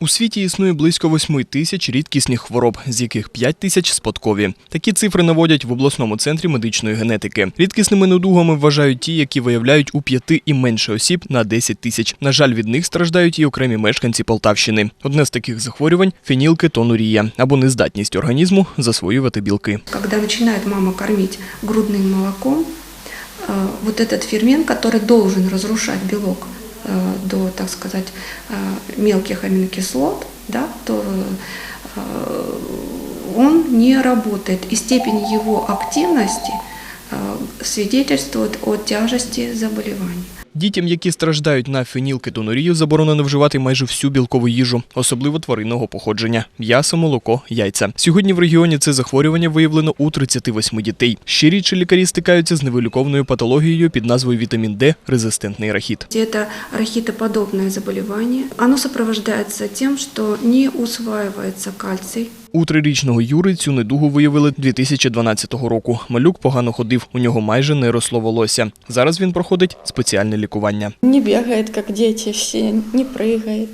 У світі існує близько 8 тисяч рідкісних хвороб, з яких 5 тисяч спадкові. Такі цифри наводять в обласному центрі медичної генетики. Рідкісними недугами вважають ті, які виявляють у п'яти і менше осіб на 10 тисяч. На жаль, від них страждають і окремі мешканці Полтавщини. Одне з таких захворювань фенілкетонурія або нездатність організму засвоювати білки. Когда начинает мама кормить грудным молоком, э, вот этот фермент, который должен разрушать белок э, до, так сказать, э, мелких аминокислот, да, то э, он не работает. И степень его активности э, свидетельствует о тяжести заболевания. Дітям, які страждають на фенілкетонурію, заборонено вживати майже всю білкову їжу, особливо тваринного походження м'ясо, молоко, яйця. Сьогодні в регіоні це захворювання виявлено у 38 дітей. Ще рідше лікарі стикаються з невиліковною патологією під назвою вітамін Д резистентний рахіт. Это рахитоподобное заболевание. Оно сопровождается тем, что не усваивается кальций, У трирічного Юри цю недугу виявили 2012 року. Малюк погано ходив, у нього майже не росло волосся. Зараз він проходить спеціальне лікування. Не бегает, как дети все, не прыгает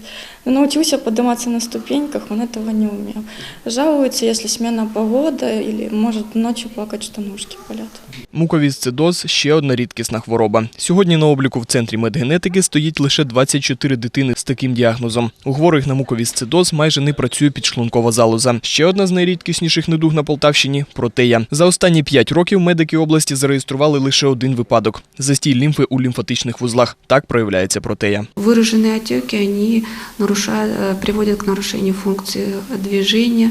Научился подниматься на ступеньках, он этого не умел. Жалуется, если смена погода или может ночью плакать, что ножки болят. Муковісцидоз – ще одна рідкісна хвороба. Сьогодні на обліку в центрі медгенетики стоїть лише 24 дитини з таким діагнозом. У хворих на муковісцидоз майже не працює підшлункова залоза. Ще одна з найрідкісніших недуг на Полтавщині – протея. За останні 5 років медики області зареєстрували лише один випадок – застій лімфи у лімфатичних вузлах. Так проявляється протея. Выраженные отеки, они нарушают, э, приводят к нарушению функции движения,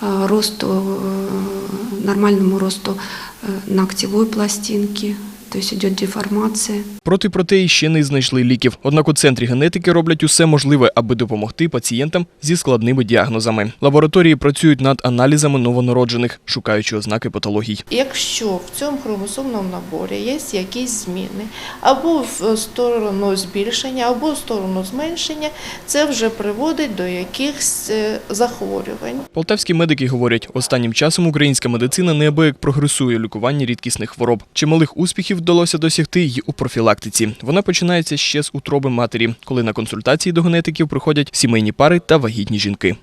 э, росту, э, нормальному росту э, ногтевой пластинки, то есть идет деформация. Проти протеї ще не знайшли ліків. Однак у центрі генетики роблять усе можливе, аби допомогти пацієнтам зі складними діагнозами. Лабораторії працюють над аналізами новонароджених, шукаючи ознаки патологій. Якщо в цьому хромосомному наборі є якісь зміни або в сторону збільшення, або в сторону зменшення, це вже приводить до якихось е, захворювань. Полтавські медики говорять, останнім часом українська медицина неабияк прогресує у лікуванні рідкісних хвороб. Чималих успіхів вдалося досягти й у профілактиці. Вона починається ще з утроби матері, коли на консультації до генетиків приходять сімейні пари та вагітні жінки.